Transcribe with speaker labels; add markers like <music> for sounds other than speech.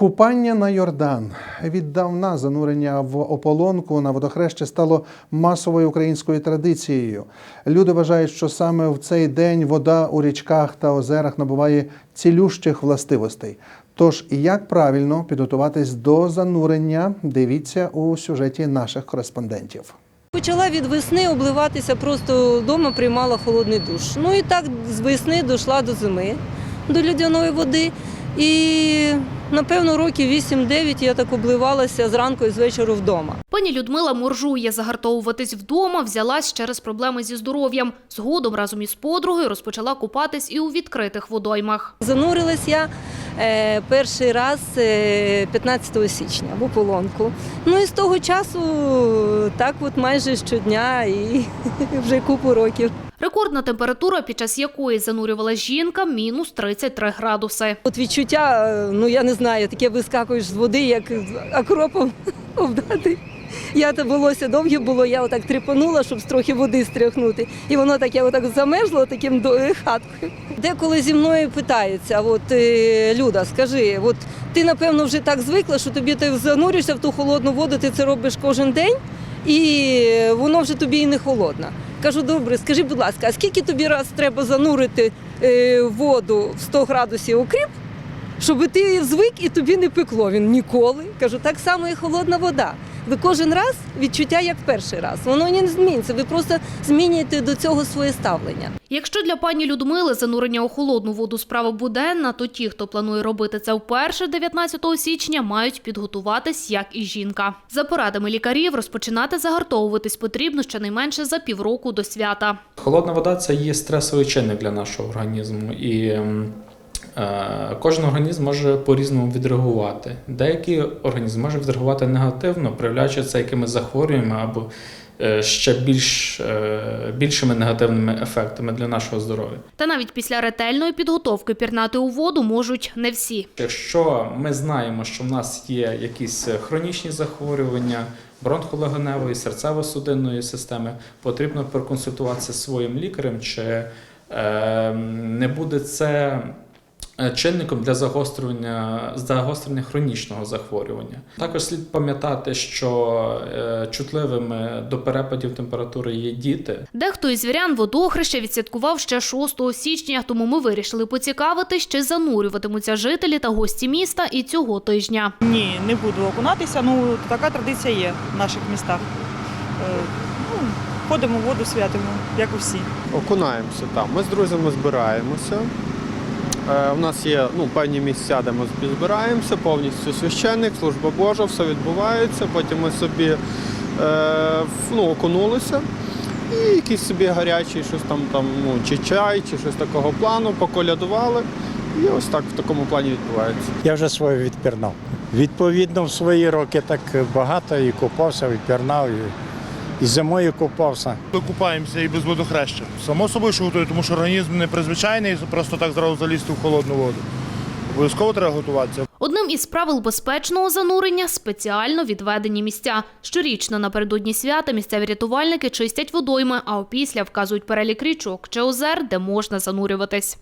Speaker 1: Купання на Йордан віддавна занурення в ополонку на водохреще стало масовою українською традицією. Люди вважають, що саме в цей день вода у річках та озерах набуває цілющих властивостей. Тож, як правильно підготуватись до занурення, дивіться у сюжеті наших кореспондентів.
Speaker 2: Почала від весни обливатися, просто вдома приймала холодний душ. Ну і так з весни дійшла до зими, до льодяної води. І напевно років 8-9 я так обливалася зранку і з вечора вдома.
Speaker 3: Пані Людмила моржує загартовуватись вдома, взялась через проблеми зі здоров'ям. Згодом разом із подругою розпочала купатись і у відкритих водоймах.
Speaker 2: Занурилась я е, перший раз е, 15 січня в ополонку. Ну і з того часу так от майже щодня і <laughs> вже купу років.
Speaker 3: Рекордна температура, під час якої занурювала жінка, мінус 33 градуси.
Speaker 2: От відчуття, е, ну я не знаю, таке вискакуєш з води, як акропом <laughs> обдати. Я то волосся довге було, я отак тріпанула, щоб трохи води стряхнути. І воно таке отак замерзло таким до е, хаткою. Деколи зі мною питаються, от е, Люда, скажи, от ти напевно вже так звикла, що тобі ти зануришся в ту холодну воду, ти це робиш кожен день, і воно вже тобі і не холодно. Кажу, добре, скажи, будь ласка, а скільки тобі раз треба занурити е, воду в 100 градусів окріп, щоб ти звик і тобі не пекло. Він ніколи. Кажу, так само і холодна вода. Ви кожен раз відчуття як перший раз. Воно не зміниться. Ви просто змінюєте до цього своє ставлення.
Speaker 3: Якщо для пані Людмили занурення у холодну воду справа буденна, то ті, хто планує робити це вперше 19 січня, мають підготуватись, як і жінка. За порадами лікарів, розпочинати загартовуватись потрібно щонайменше за півроку до свята.
Speaker 4: Холодна вода це є стресовий чинник для нашого організму, і кожен організм може по-різному відреагувати. Деякий організм може відреагувати негативно, проявляючи це якимись захворюваннями або е, ще більш, е, більшими негативними ефектами для нашого здоров'я.
Speaker 3: Та навіть після ретельної підготовки пірнати у воду можуть не всі.
Speaker 4: Якщо ми знаємо, що в нас є якісь хронічні захворювання бронхолегеневої, серцево-судинної системи, потрібно проконсультуватися зі своїм лікарем, чи е, не буде це е, чинником для загострення, загострення хронічного захворювання. Також слід пам'ятати, що е, чутливими до перепадів температури є діти.
Speaker 3: Дехто із вірян водохреща відсвяткував ще 6 січня, тому ми вирішили поцікавитись, чи занурюватимуться жителі та гості міста і цього тижня.
Speaker 5: Ні, не буду окунатися. Ну така традиція є в наших містах. Е, Ну, ходимо в воду, святимо, як і всі.
Speaker 6: окунаємося там. Ми з друзями збираємося. Е, у нас є ну, певні місця, де ми збираємося, повністю священник, служба Божа, все відбувається. Потім ми собі е, ну, окунулися. І якийсь собі гарячий, щось там, там, ну, чи чай, чи щось такого плану, поколядували. І ось так в такому плані відбувається.
Speaker 7: Я вже своє відпірнав. Відповідно, в свої роки так багато і купався, відпірнав, і, і зимою купався.
Speaker 8: Ми купаємося і без водохреща. Само собою, що готую, тому що організм не призвичайний, просто так зразу залізти в холодну воду. Обов'язково треба готуватися.
Speaker 3: Одним із правил безпечного занурення спеціально відведені місця. Щорічно напередодні свята місцеві рятувальники чистять водойми, а опісля вказують перелік річок чи озер, де можна занурюватись.